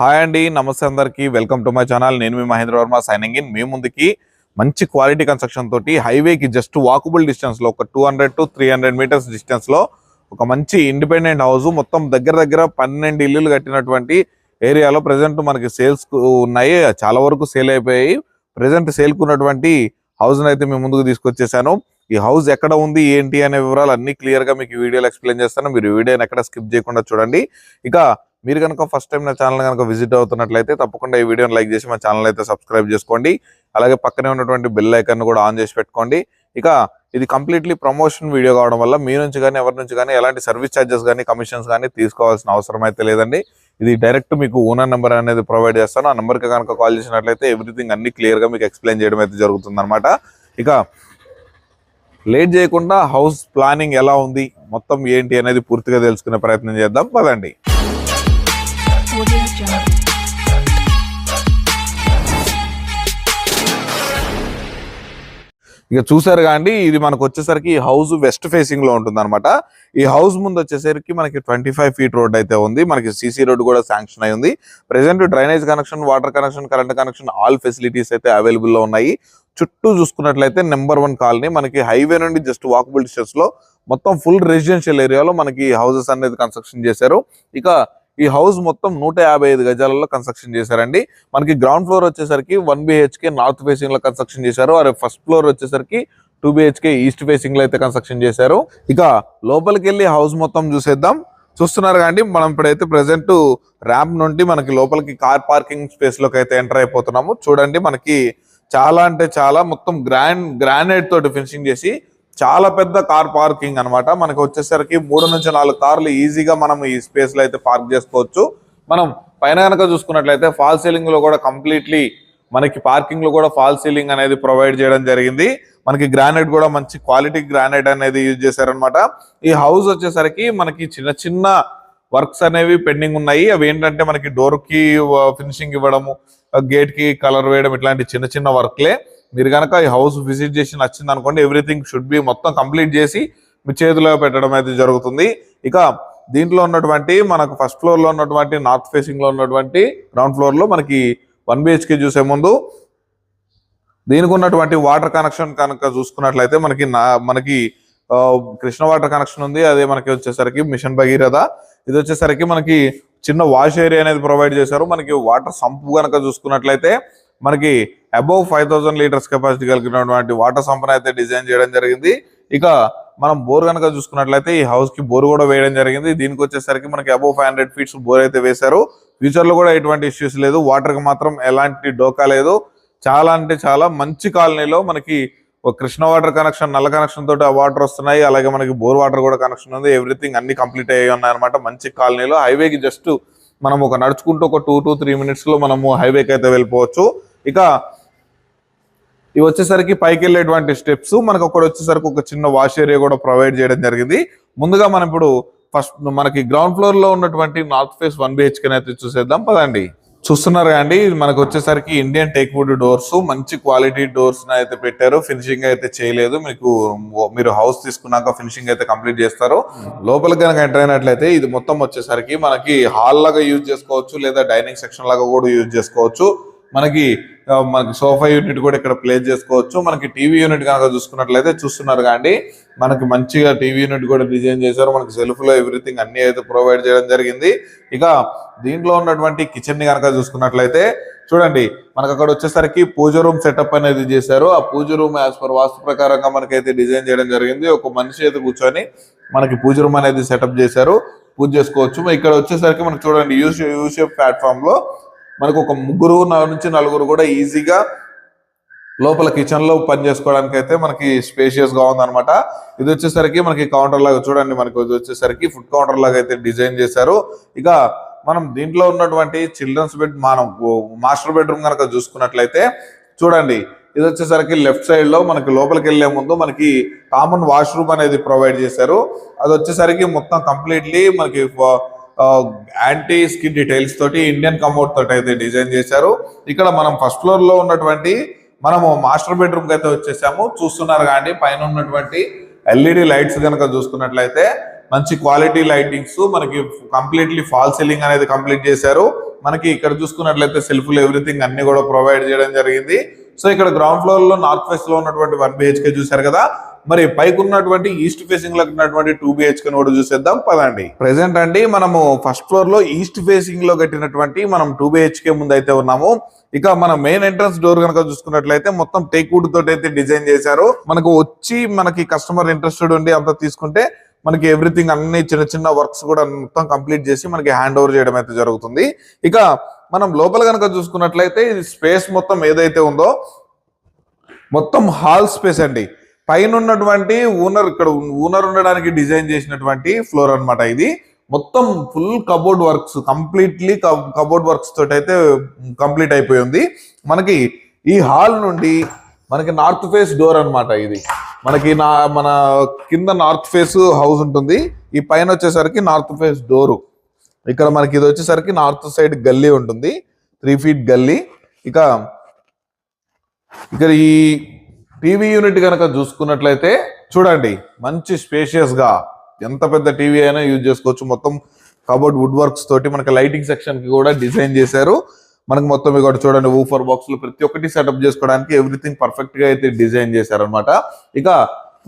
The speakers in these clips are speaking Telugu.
హాయ్ అండి నమస్తే అందరికి. Welcome to my channel. నేను మీ మహేంద్ర వర్మ సైనింగ్ ఇన్ మీ ముందుకి మంచి క్వాలిటీ కన్స్ట్రక్షన్ తోటి హైవేకి జస్ట్ వాకబుల్ డిస్టెన్స్లో ఒక two hundred to three hundred metres డిస్టెన్స్లో ఒక మంచి ఇండిపెండెంట్ హౌస్ మొత్తం దగ్గర దగ్గర పన్నెండు ఇల్లులు కట్టినటువంటి ఏరియాలో ప్రజెంట్ మనకి సేల్స్ ఉన్నాయి. చాలా వరకు సేల్ అయిపోయాయి. ప్రజెంట్ సేల్ కున్నటువంటి అయితే మేము ముందుకు తీసుకొచ్చేసాను. ఈ హౌస్ ఎక్కడ ఉంది ఏంటి అనే వివరాలు అన్ని క్లియర్గా మీకు వీడియోలో ఎక్స్ప్లెయిన్ చేస్తాను. మీరు వీడియోని ఎక్కడ స్కిప్ చేయకుండా చూడండి. ఇక మీరు కనుక ఫస్ట్ టైం నా ఛానల్ కనుక విజిట్ అవుతున్నట్లయితే తప్పకుండా ఈ వీడియోని లైక్ చేసి మా ఛానల్ అయితే సబ్స్క్రైబ్ చేసుకోండి. అలాగే పక్కనే ఉన్నటువంటి బెల్ ఐకన్ కూడా ఆన్ చేసి పెట్టుకోండి. ఇక ఇది కంప్లీట్లీ ప్రమోషన్ వీడియో కావడం వల్ల మీ నుంచి కానీ ఎవరి నుంచి కానీ ఎలాంటి సర్వీస్ ఛార్జెస్ కానీ కమిషన్స్ కానీ తీసుకోవాల్సిన అవసరం అయితే లేదండి. ఇది డైరెక్ట్ మీకు ఓనర్ నెంబర్ అనేది ప్రొవైడ్ చేస్తాను. ఆ నెంబర్కి కనుక కాల్ చేసినట్లయితే ఎవ్రీథింగ్ అన్ని క్లియర్గా మీకు ఎక్స్ప్లెయిన్ చేయడం అయితే జరుగుతుంది ఇక లేట్ చేయకుండా హౌస్ ప్లానింగ్ ఎలా ఉంది? మొత్తం ఏంటి అనేది పూర్తిగా తెలుసుకునే ప్రయత్నం చేద్దాం. పదండి. ఇక చూసారు కాండి ఇది మనకు వచ్చేసరికి హౌస్ వెస్ట్ ఫేసింగ్లో ఉంటుంది అనమాట ఈ హౌస్ ముందు వచ్చేసరికి మనకి ట్వంటీ ఫైవ్ ఫీట్ రోడ్ అయితే ఉంది. మనకి సీసీ రోడ్ కూడా శాంక్షన్ అయి ఉంది. Present drainage connection water connection current connection all facilities అయితే అవైలబుల్లో ఉన్నాయి. చుట్టూ చూసుకున్నట్లయితే నెంబర్ వన్ కాలనీ. మనకి హైవే నుండి జస్ట్ వాకబుల్ డిస్టెన్స్లో మొత్తం ఫుల్ రెసిడెన్షియల్ ఏరియాలో మనకి హౌసెస్ అనేది కన్స్ట్రక్షన్ చేశారు. ఇక ఈ హౌస్ మొత్తం నూట యాభై ఐదు గజాలలో కన్స్ట్రక్షన్ చేశారండి. మనకి గ్రౌండ్ ఫ్లోర్ వచ్చేసరికి వన్ బిహెచ్కే నార్త్ ఫేసింగ్లో కన్స్ట్రక్షన్ చేశారు. అరే ఫస్ట్ ఫ్లోర్ వచ్చేసరికి టూ బిహెచ్కే ఈస్ట్ ఫేసింగ్లో అయితే కన్స్ట్రక్షన్ చేశారు. ఇక లోపలికి వెళ్ళి హౌస్ మొత్తం చూసేద్దాం. చూస్తున్నారు కానీ మనం ఇప్పుడైతే ప్రెసెంట్ ర్యాంప్ నుండి మనకి లోపలికి కార్ పార్కింగ్ స్పేస్లోకి అయితే ఎంటర్ అయిపోతున్నాము. చూడండి మనకి చాలా అంటే చాలా మొత్తం గ్రాండ్ గ్రానైట్ తోటి ఫినిషింగ్ చేసి చాలా పెద్ద కార్ పార్కింగ్ అన్నమాట. మనకి వచ్చేసరికి మూడు నుంచి నాలుగు కార్లు ఈజీగా మనం ఈ స్పేస్లో అయితే పార్క్ చేసుకోవచ్చు. మనం పైన కనుక చూసుకున్నట్లయితే ఫాల్ సీలింగ్లో కూడా కంప్లీట్లీ మనకి పార్కింగ్లో కూడా ఫాల్ సీలింగ్ అనేది ప్రొవైడ్ చేయడం జరిగింది. మనకి గ్రానైట్ కూడా మంచి క్వాలిటీ గ్రానైట్ అనేది యూజ్ చేశారనమాట ఈ హౌస్ వచ్చేసరికి మనకి చిన్న చిన్న వర్క్స్ అనేవి పెండింగ్ ఉన్నాయి. అవి ఏంటంటే మనకి డోర్కి ఫినిషింగ్ ఇవ్వడము గేట్కి కలర్ వేయడం ఇట్లాంటి చిన్న చిన్న వర్క్లే. మీరు కనుక ఈ హౌస్ విజిట్ చేసి నచ్చింది అనుకోండి ఎవ్రీథింగ్ షుడ్ బి మొత్తం కంప్లీట్ చేసి మీ చేతిలో పెట్టడం అయితే జరుగుతుంది. ఇక దీంట్లో ఉన్నటువంటి మనకు ఫస్ట్ ఫ్లోర్లో ఉన్నటువంటి నార్త్ ఫేసింగ్లో ఉన్నటువంటి గ్రౌండ్ ఫ్లోర్లో మనకి వన్ బిహెచ్కే చూసే ముందు. దీనికి ఉన్నటువంటి వాటర్ కనెక్షన్ కనుక చూసుకున్నట్లయితే మనకి నా మనకి కృష్ణ వాటర్ కనెక్షన్ ఉంది. అదే మనకి వచ్చేసరికి మిషన్ భగీరథ. ఇది వచ్చేసరికి మనకి చిన్న వాష్ ఏరియా అనేది ప్రొవైడ్ చేశారు. మనకి వాటర్ సంపు కనుక చూసుకున్నట్లయితే మనకి above five thousand litres capacity కలిగినటువంటి వాటర్ సంపన అయితే డిజైన్ చేయడం జరిగింది. ఇక మనం బోర్ కనుక చూసుకున్నట్లయితే ఈ హౌస్కి బోర్ కూడా వేయడం జరిగింది. దీనికి వచ్చేసరికి మనకి above five hundred feets bore అయితే వేశారు. ఫ్యూచర్లో కూడా ఎటువంటి ఇష్యూస్ లేదు. వాటర్కి మాత్రం ఎలాంటి డోకా లేదు. చాలా అంటే చాలా మంచి కాలనీలో మనకి ఒక కృష్ణ వాటర్ కనెక్షన్ నల్ల కనెక్షన్ తోటి ఆ వాటర్ వస్తున్నాయి. అలాగే మనకి బోర్ వాటర్ కూడా కనెక్షన్ ఉంది. ఎవ్రీథింగ్ అన్ని కంప్లీట్ అయ్యి ఉన్నాయి అనమాట మంచి కాలనీలో. హైవేకి జస్ట్ మనం ఒక నడుచుకుంటూ ఒక టూ టు త్రీ మినిట్స్లో మనము హైవేకి అయితే వెళ్ళిపోవచ్చు. ఇక ఇవి వచ్చేసరికి పైకి వెళ్ళేటువంటి స్టెప్స్. మనకు ఒకటి వచ్చేసరికి ఒక చిన్న వాష్ ఏరియా కూడా ప్రొవైడ్ చేయడం జరిగింది. ముందుగా మనం ఇప్పుడు ఫస్ట్ మనకి గ్రౌండ్ ఫ్లోర్లో ఉన్నటువంటి నార్త్ ఫేస్ వన్ బిహెచ్కే అయితే చూసేద్దాం. పదండి. చూస్తున్నారు అండి. మనకు వచ్చేసరికి ఇండియన్ టేక్ వుడ్ డోర్స్ మంచి క్వాలిటీ డోర్స్ అయితే పెట్టారు. ఫినిషింగ్ అయితే చేయలేదు. మీకు మీరు హౌస్ తీసుకున్నాక ఫినిషింగ్ అయితే కంప్లీట్ చేస్తారు. లోపలికి కనుక ఎంటర్ అయినట్లయితే ఇది మొత్తం వచ్చేసరికి మనకి హాల్ లాగా యూజ్ చేసుకోవచ్చు లేదా డైనింగ్ సెక్షన్ లాగా కూడా యూజ్ చేసుకోవచ్చు. మనకి మనకి సోఫా యూనిట్ కూడా ఇక్కడ ప్లేస్ చేసుకోవచ్చు. మనకి టీవీ యూనిట్ కనుక చూసుకున్నట్లయితే చూస్తున్నారు కానీ మనకి మంచిగా టీవీ యూనిట్ కూడా డిజైన్ చేశారు. మనకి సెల్ఫ్లో ఎవ్రీథింగ్ అన్ని అయితే ప్రొవైడ్ చేయడం జరిగింది. ఇక దీంట్లో ఉన్నటువంటి కిచెన్ని కనుక చూసుకున్నట్లయితే చూడండి మనకు అక్కడ వచ్చేసరికి పూజ రూమ్ సెటప్ అనేది చేశారు. ఆ puja room as per vastu ప్రకారంగా మనకైతే డిజైన్ చేయడం జరిగింది. ఒక మనిషి అయితే కూర్చొని మనకి పూజ రూమ్ అనేది సెటప్ చేశారు. పూజ చేసుకోవచ్చు. ఇక్కడ వచ్చేసరికి మనకు చూడండి యూస్ యూషేప్ ప్లాట్ఫామ్లో మనకు ఒక ముగ్గురు నుంచి నలుగురు కూడా ఈజీగా లోపల కిచెన్లో పని చేసుకోవడానికి అయితే మనకి స్పేషియస్గా ఉందన్నమాట. ఇది వచ్చేసరికి మనకి కౌంటర్ లాగా చూడండి మనకి ఇది వచ్చేసరికి ఫుడ్ కౌంటర్ లాగా అయితే డిజైన్ చేశారు. ఇక మనం దీంట్లో ఉన్నటువంటి చిల్డ్రన్స్ బెడ్ మనం మాస్టర్ బెడ్రూమ్ కనుక చూసుకున్నట్లయితే చూడండి ఇది వచ్చేసరికి లెఫ్ట్ సైడ్లో మనకి లోపలికి వెళ్ళే ముందు మనకి కామన్ వాష్రూమ్ అనేది ప్రొవైడ్ చేశారు. అది వచ్చేసరికి మొత్తం కంప్లీట్లీ మనకి యాంటీ స్కిన్ డీటెయిల్స్ తోటి ఇండియన్ కమోడ్ తోటి అయితే డిజైన్ చేశారు. ఇక్కడ మనం ఫస్ట్ ఫ్లోర్లో ఉన్నటువంటి మనము మాస్టర్ బెడ్రూమ్కి అయితే వచ్చేసాము. చూస్తున్నారు కానీ పైన ఉన్నటువంటి ఎల్ఈడి లైట్స్ కనుక చూసుకున్నట్లయితే మంచి క్వాలిటీ లైటింగ్స్ మనకి కంప్లీట్లీ ఫాల్ సీలింగ్ అనేది కంప్లీట్ చేశారు. మనకి ఇక్కడ చూసుకున్నట్లయితే సెల్ఫ్లు ఎవ్రీథింగ్ అన్ని కూడా ప్రొవైడ్ చేయడం జరిగింది. సో ఇక్కడ గ్రౌండ్ ఫ్లోర్లో నార్త్ వెస్ట్లో ఉన్నటువంటి వన్ బిహెచ్కే చూసారు కదా. మరి పైకి ఉన్నటువంటి ఈస్ట్ ఫేసింగ్లో ఉన్నటువంటి టూ బిహెచ్కే కూడా చూసేద్దాం. పదండి. ప్రెసెంట్ అండి మనము ఫస్ట్ ఫ్లోర్లో ఈస్ట్ ఫేసింగ్లో కట్టినటువంటి మనం టూ బిహెచ్కే ముందు అయితే ఉన్నాము. ఇక మన మెయిన్ ఎంట్రన్స్ డోర్ కనుక చూసుకున్నట్లయితే మొత్తం టేక్ వుడ్ తోటి అయితే డిజైన్ చేశారు. మనకు వచ్చి మనకి కస్టమర్ ఇంట్రెస్టెడ్ ఉండి అంత తీసుకుంటే మనకి ఎవ్రీథింగ్ అన్ని చిన్న చిన్న వర్క్స్ కూడా మొత్తం కంప్లీట్ చేసి మనకి హ్యాండ్ ఓవర్ చేయడం అయితే జరుగుతుంది. ఇక మనం లోపల కనుక చూసుకున్నట్లయితే ఇది స్పేస్ మొత్తం ఏదైతే ఉందో మొత్తం హాల్ స్పేస్ అండి. పైన ఉన్నటువంటి ఊనర్ ఇక్కడ ఊనర్ ఉండడానికి డిజైన్ చేసినటువంటి ఫ్లోర్ అన్నమాట ఇది. మొత్తం full cupboard works completely cupboard works తోటి అయితే కంప్లీట్ అయిపోయింది మనకి ఈ హాల్ నుండి మనకి నార్త్ ఫేస్ డోర్ అన్నమాట ఇది. మనకి నా మన కింద నార్త్ ఫేస్ హౌస్ ఉంటుంది. ఈ పైన వచ్చేసరికి నార్త్ ఫేస్ డోరు ఇక్కడ మనకి ఇది వచ్చేసరికి నార్త్ సైడ్ గల్లీ ఉంటుంది. త్రీ ఫీట్ గల్లీ. ఇక ఇక్కడ ఈ టీవీ యూనిట్ కనుక చూసుకున్నట్లయితే చూడండి మంచి స్పేషియస్గా ఎంత పెద్ద టీవీ అయినా యూజ్ చేసుకోవచ్చు. మొత్తం కబోర్డ్ వుడ్ వర్క్స్ తోటి మనకి లైటింగ్ సెక్షన్కి కూడా డిజైన్ చేశారు. మనకి మొత్తం ఇక్కడ చూడండి ఊఫర్ బాక్స్లు ప్రతి ఒక్కటి సెటప్ చేసుకోవడానికి ఎవ్రీథింగ్ పర్ఫెక్ట్గా అయితే డిజైన్ చేశారనమాట ఇక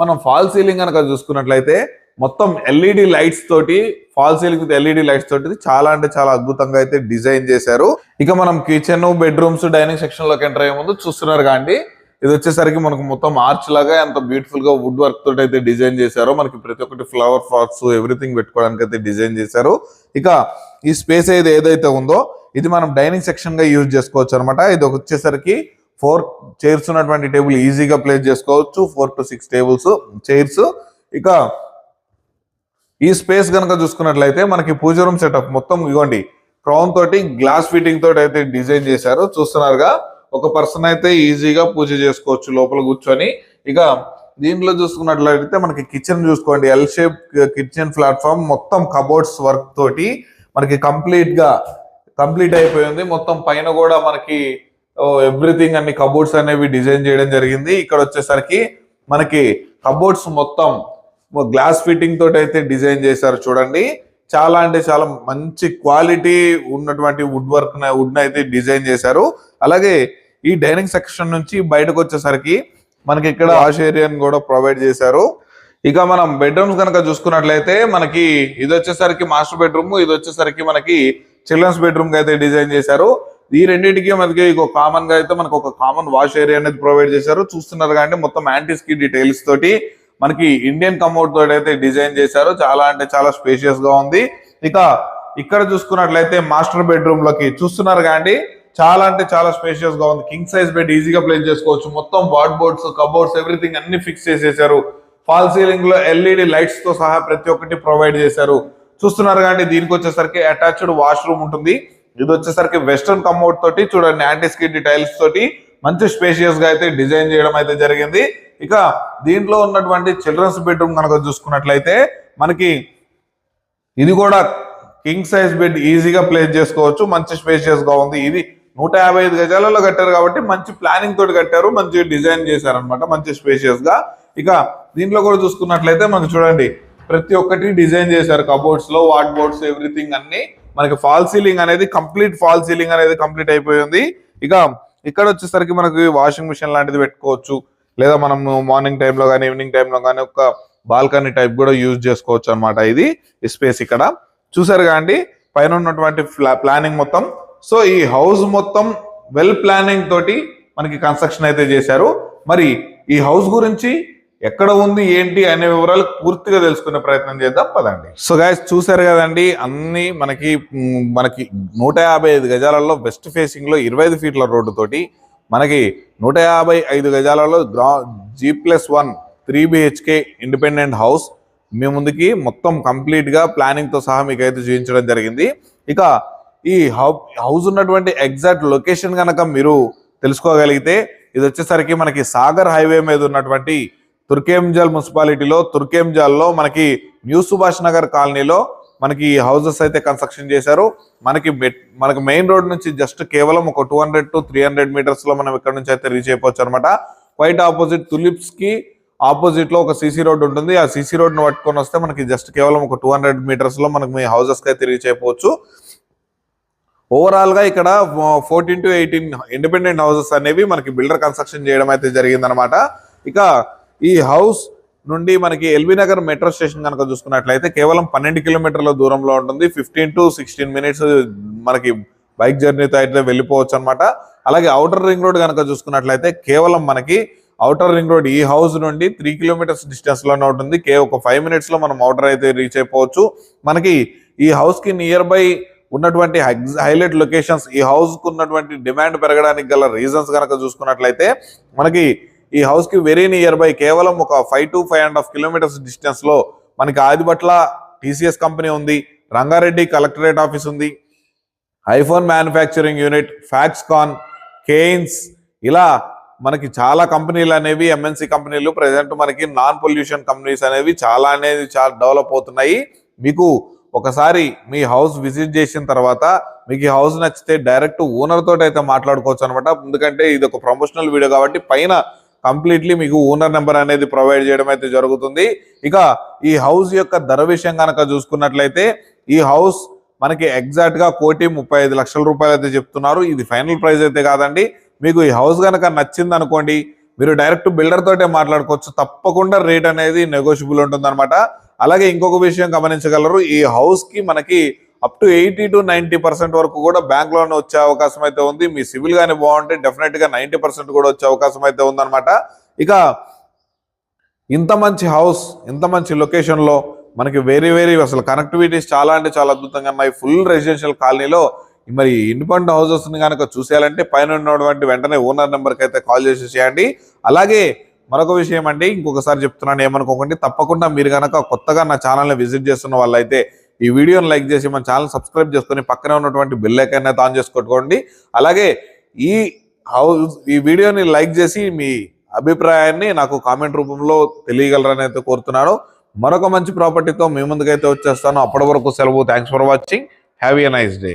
మనం ఫాల్ సీలింగ్ కనుక చూసుకున్నట్లయితే మొత్తం ఎల్ఈడి లైట్స్ తోటి fall ceiling with LED lights తోటి చాలా అంటే చాలా అద్భుతంగా అయితే డిజైన్ చేశారు. ఇక మనం కిచెన్ బెడ్రూమ్స్ డైనింగ్ సెక్షన్లోకి ఎంటర్ అయ్యే ముందు చూస్తున్నారు కాండి ఇది వచ్చేసరికి మనకు మొత్తం ఆర్చ్ లాగా ఎంత బ్యూటిఫుల్గా వుడ్ వర్క్ తోటి అయితే డిజైన్ చేశారో మనకి ప్రతి ఒక్కటి ఫ్లవర్ పాట్స్ ఎవ్రీథింగ్ పెట్టుకోవడానికి అయితే డిజైన్ చేశారు. ఇక ఈ స్పేస్ ఏది ఏదైతే ఉందో ఇది మనం డైనింగ్ సెక్షన్గా యూజ్ చేసుకోవచ్చు అనమాట ఇది వచ్చేసరికి ఫోర్ చైర్స్ ఉన్నటువంటి టేబుల్ ఈజీగా ప్లేస్ చేసుకోవచ్చు. Four to six tables chairs ఇక ఈ స్పేస్ కనుక చూసుకున్నట్లయితే మనకి పూజ రూమ్ సెటప్ మొత్తం ఇవ్వండి క్రౌన్ తోటి గ్లాస్ ఫిట్టింగ్ తోటి అయితే డిజైన్ చేశారు. చూస్తున్నారుగా? ఒక పర్సన్ అయితే ఈజీగా పూజ చేసుకోవచ్చు లోపల కూర్చొని. ఇక దీంట్లో చూసుకున్నట్లయితే మనకి కిచెన్ చూసుకోండి. ఎల్ షేప్ కిచెన్ ప్లాట్ఫామ్ మొత్తం కబోర్డ్స్ వర్క్ తోటి మనకి కంప్లీట్గా కంప్లీట్ అయిపోయింది. మొత్తం పైన కూడా మనకి ఎవ్రీథింగ్ అన్ని కబోర్డ్స్ అనేవి డిజైన్ చేయడం జరిగింది. ఇక్కడ వచ్చేసరికి మనకి కబోర్డ్స్ మొత్తం గ్లాస్ ఫిట్టింగ్ తోటి అయితే డిజైన్ చేశారు చూడండి. చాలా అంటే చాలా మంచి క్వాలిటీ ఉన్నటువంటి వుడ్ వర్క్ వుడ్ అయితే డిజైన్ చేశారు. అలాగే ఈ డైనింగ్ సెక్షన్ నుంచి బయటకు వచ్చేసరికి మనకి ఇక్కడ వాష్ ఏరియాని కూడా ప్రొవైడ్ చేశారు. ఇక మనం బెడ్రూమ్స్ కనుక చూసుకున్నట్లయితే మనకి ఇది వచ్చేసరికి మాస్టర్ బెడ్రూమ్ ఇది వచ్చేసరికి మనకి చిల్డ్రన్స్ బెడ్రూమ్ అయితే డిజైన్ చేశారు. ఈ రెండింటికి మనకి ఒక కామన్గా అయితే మనకు ఒక కామన్ వాష్ ఏరియా అనేది ప్రొవైడ్ చేశారు. చూస్తున్నారు కానీ మొత్తం యాంటీ స్కి డీటెయిల్స్ తోటి మనకి ఇండియన్ కమోడ్ తోటి అయితే డిజైన్ చేశారు. చాలా అంటే చాలా స్పేషియస్గా ఉంది. ఇక ఇక్కడ చూసుకున్నట్లయితే మాస్టర్ బెడ్రూమ్లోకి చూస్తున్నారు కానీ చాలా అంటే చాలా స్పేషియస్గా ఉంది. కింగ్ సైజ్ బెడ్ ఈజీగా ప్లేస్ చేసుకోవచ్చు. మొత్తం వార్డ్ బోర్డ్స్ కబోర్డ్స్ ఎవ్రీథింగ్ అన్ని ఫిక్స్ చేసేసారు. ఫాల్ సీలింగ్లో ఎల్ఈడి లైట్స్తో సహా ప్రతి ఒక్కటి ప్రొవైడ్ చేశారు. చూస్తున్నారు కానీ దీనికి వచ్చేసరికి అటాచ్డ్ వాష్రూమ్ ఉంటుంది. ఇది వచ్చేసరికి వెస్టర్న్ కమోడ్ తోటి చూడండి యాంటీ స్కిడ్ టైల్స్ తోటి మంచి స్పేషియస్గా అయితే డిజైన్ చేయడం అయితే జరిగింది. ఇక దీంట్లో ఉన్నటువంటి చిల్డ్రన్స్ బెడ్రూమ్ కనుక చూసుకున్నట్లయితే మనకి ఇది కూడా కింగ్ సైజ్ బెడ్ ఈజీగా ప్లేస్ చేసుకోవచ్చు. మంచి స్పేషియస్గా ఉంది. ఇది నూట యాభై ఐదు గజాలలో కట్టారు కాబట్టి మంచి ప్లానింగ్ తోటి కట్టారు మంచి డిజైన్ చేశారు అనమాట మంచి స్పేషియస్గా. ఇక దీంట్లో కూడా చూసుకున్నట్లయితే మనకి చూడండి ప్రతి ఒక్కటి డిజైన్ చేశారు కబోర్డ్స్లో వాట్ బోర్డ్స్ ఎవ్రీథింగ్ అన్ని. మనకి ఫాల్ సీలింగ్ అనేది కంప్లీట్ ఫాల్ సీలింగ్ అనేది కంప్లీట్ అయిపోయింది ఇక ఇక్కడ వచ్చేసరికి మనకి వాషింగ్ మిషన్ లాంటిది పెట్టుకోవచ్చు. లేదా మనం మార్నింగ్ టైంలో కానీ ఈవినింగ్ టైంలో కానీ ఒక బాల్కనీ టైప్ కూడా యూజ్ చేసుకోవచ్చు అన్నమాట. ఇది స్పేస్ ఇక్కడ. చూసారు అండి పైన ఉన్నటువంటి ప్లానింగ్ మొత్తం సో ఈ హౌస్ మొత్తం వెల్ ప్లానింగ్ తోటి మనకి కన్స్ట్రక్షన్ అయితే చేశారు. మరి ఈ హౌస్ గురించి ఎక్కడ ఉంది ఏంటి అనే వివరాలు పూర్తిగా తెలుసుకునే ప్రయత్నం చేద్దాం పదండి. సో గాయస్ చూసారు కదండి అన్ని మనకి మనకి నూట యాభై ఐదు గజాలలో వెస్ట్ ఫేసింగ్లో ఇరవై ఐదు ఫీట్ల రోడ్డు తోటి మనకి నూట యాభై ఐదు గజాలలో గ్రా G plus one three BHK independent house మీ ముందుకి మొత్తం కంప్లీట్గా ప్లానింగ్తో సహా మీకు అయితే చూపించడం జరిగింది. ఇక ఈ హౌ- హౌస్ ఉన్నటువంటి ఎగ్జాక్ట్ లొకేషన్ కనుక మీరు తెలుసుకోగలిగితే ఇది వచ్చేసరికి మనకి సాగర్ హైవే మీద ఉన్నటువంటి తుర్కేంజల్ మున్సిపాలిటీలో తుర్కేంజాల్లో మనకి న్యూ సుభాష్ నగర్ కాలనీలో మనకి హౌసెస్ అయితే కన్స్ట్రక్షన్ చేశారు. మనకి మనకి మెయిన్ రోడ్ నుంచి జస్ట్ కేవలం ఒక two hundred to three hundred మీటర్స్లో మనం ఇక్కడ నుంచి అయితే రీచ్ అయిపోవచ్చు అనమాట క్వైట్ ఆపోజిట్ తులిప్స్కి ఆపోజిట్లో ఒక సీసీ రోడ్ ఉంటుంది. ఆ సీసీ రోడ్ను పట్టుకొని వస్తే మనకి జస్ట్ కేవలం ఒక టూ హండ్రెడ్ మీటర్స్లో మనకి మీ హౌసెస్కి కి తిరిగి చేయవచ్చు ఓవరాల్గా ఇక్కడ fourteen to eighteen independent houses అనేవి మనకి బిల్డర్ కన్స్ట్రక్షన్ చేయడం అయితే జరిగిందనమాట ఇక ఈ హౌస్ నుండి మనకి ఎల్బీ నగర్ మెట్రో స్టేషన్ కనుక చూసుకున్నట్లయితే కేవలం పన్నెండు కిలోమీటర్ల దూరంలో ఉంటుంది. ఫిఫ్టీన్ టు సిక్స్టీన్ మినిట్స్ మనకి బైక్ జర్నీతో అయితే వెళ్ళిపోవచ్చు అనమాట అలాగే అవుటర్ రింగ్ రోడ్ కనుక చూసుకున్నట్లయితే కేవలం మనకి అవుటర్ రింగ్ రోడ్ ఈ హౌస్ నుండి త్రీ కిలోమీటర్స్ డిస్టెన్స్లోనే ఉంటుంది. కే ఒక ఫైవ్ మినిట్స్లో మనం అవుటర్ అయితే రీచ్ అయిపోవచ్చు. మనకి ఈ హౌస్కి నియర్ బై ఉన్నటువంటి హైలైట్ లొకేషన్స్ ఈ హౌస్కు ఉన్నటువంటి డిమాండ్ పెరగడానికి గల రీజన్స్ కనుక చూసుకున్నట్లయితే మనకి ఈ హౌస్కి వెరీ నియర్ బై కేవలం ఒక five to five and half kilometres డిస్టెన్స్లో మనకి ఆదిబట్ల టీసీఎస్ కంపెనీ ఉంది రంగారెడ్డి కలెక్టరేట్ ఆఫీస్ ఉంది iPhone manufacturing unit Foxconn Kaynes ఇలా మనకి చాలా కంపెనీలు అనేవి ఎంఎన్సి కంపెనీలు ప్రజెంట్ మనకి నాన్ పొల్యూషన్ కంపెనీస్ అనేవి చాలా అనేది చాలా డెవలప్ అవుతున్నాయి. మీకు ఒకసారి మీ హౌస్ విజిట్ చేసిన తర్వాత మీకు ఈ హౌస్ నచ్చితే డైరెక్ట్ ఓనర్ తోటి అయితే మాట్లాడుకోవచ్చు అనమాట ఎందుకంటే ఇది ఒక ప్రమోషనల్ వీడియో కాబట్టి పైన కంప్లీట్లీ మీకు ఓనర్ నెంబర్ అనేది ప్రొవైడ్ చేయడం అయితే జరుగుతుంది. ఇక ఈ హౌస్ యొక్క ధర విషయం కనుక చూసుకున్నట్లయితే ఈ హౌస్ మనకి ఎగ్జాక్ట్గా కోటి ముప్పై ఐదు లక్షల రూపాయలు అయితే చెప్తున్నారు. ఇది ఫైనల్ ప్రైస్ అయితే కాదండి. మీకు ఈ హౌస్ కనుక నచ్చింది అనుకోండి మీరు డైరెక్ట్ బిల్డర్ తోటే మాట్లాడుకోవచ్చు. తప్పకుండా రేట్ అనేది నెగోషియబుల్ ఉంటుంది అలాగే ఇంకొక విషయం గమనించగలరు ఈ హౌస్కి మనకి up to eighty to ninety percent వరకు కూడా బ్యాంక్ లోన్ వచ్చే అవకాశం అయితే ఉంది. మీ సివిల్ కానీ బాగుంటే డెఫినెట్గా నైంటీ నైన్టీ పర్సెంట్ కూడా వచ్చే అవకాశం అయితే ఉందన్నమాట. ఇక ఇంత మంచి హౌస్ ఇంత మంచి లొకేషన్లో మనకి వేరే వేరే అసలు కనెక్టివిటీస్ చాలా అంటే చాలా అద్భుతంగా ఉన్నాయి. ఫుల్ రెసిడెన్షియల్ కాలనీలో మరి ఇండిపెండెంట్ హౌసెస్ని కనుక చూసేయాలంటే పైన ఉన్నటువంటి వెంటనే ఓనర్ నెంబర్కి అయితే కాల్ చేసి చేయండి. అలాగే మరొక విషయం అండి ఇంకొకసారి చెప్తున్నాను ఏమనుకోకండి తప్పకుండా మీరు కనుక కొత్తగా నా ఛానల్ని విజిట్ చేస్తున్న వాళ్ళైతే ఈ వీడియోని లైక్ చేసి మన ఛానల్ సబ్స్క్రైబ్ చేసుకొని పక్కనే ఉన్నటువంటి బిల్ ఐకాన్ అయితే ఆన్ చేసుకోట్టుకోండి అలాగే ఈ హౌస్ ఈ వీడియోని లైక్ చేసి మీ అభిప్రాయాన్ని నాకు కామెంట్ రూపంలో తెలియగలరని అయితే కోరుతున్నాను. మరొక మంచి ప్రాపర్టీతో మీ ముందుకైతే వచ్చేస్తాను. అప్పటి వరకు సెలవు. Thanks for watching have a nice day